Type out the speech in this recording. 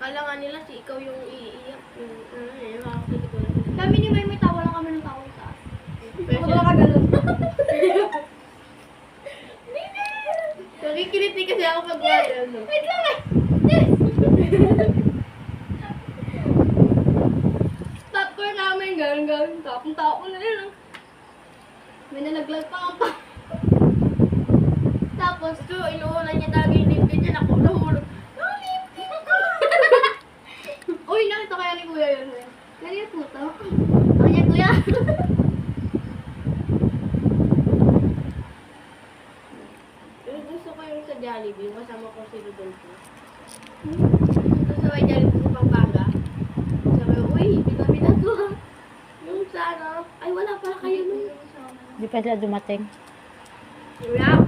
Kala nga nila si ikaw yung iiyak. Yung, ano eh, makakilig ko lang. Kami ni May may tawa lang kami ng tawa sa taas. Pero Wala ka ganun. Nakikiliti kasi ako pag wala, no? Wait lang eh. Popcorn namin, ganun ganun. Tapong tao na yun. May nalaglag pa ang pa. Tapos, So, inuulan niya talaga yung lipid niya. Naku, nahulog. No, lipid ko! uy, nakita kaya ni Kuya yun. eh. Ganyan puto. Kanya Kuya. Yung gusto ko yung sa Jollibee, kasama ko si Rodolfo. Ito sa may Jollibee sa Pampanga. Sabi ko, uy, to. ah." Yung sa ano, ay wala pala kayo nun. Di pa sila dumating. Wala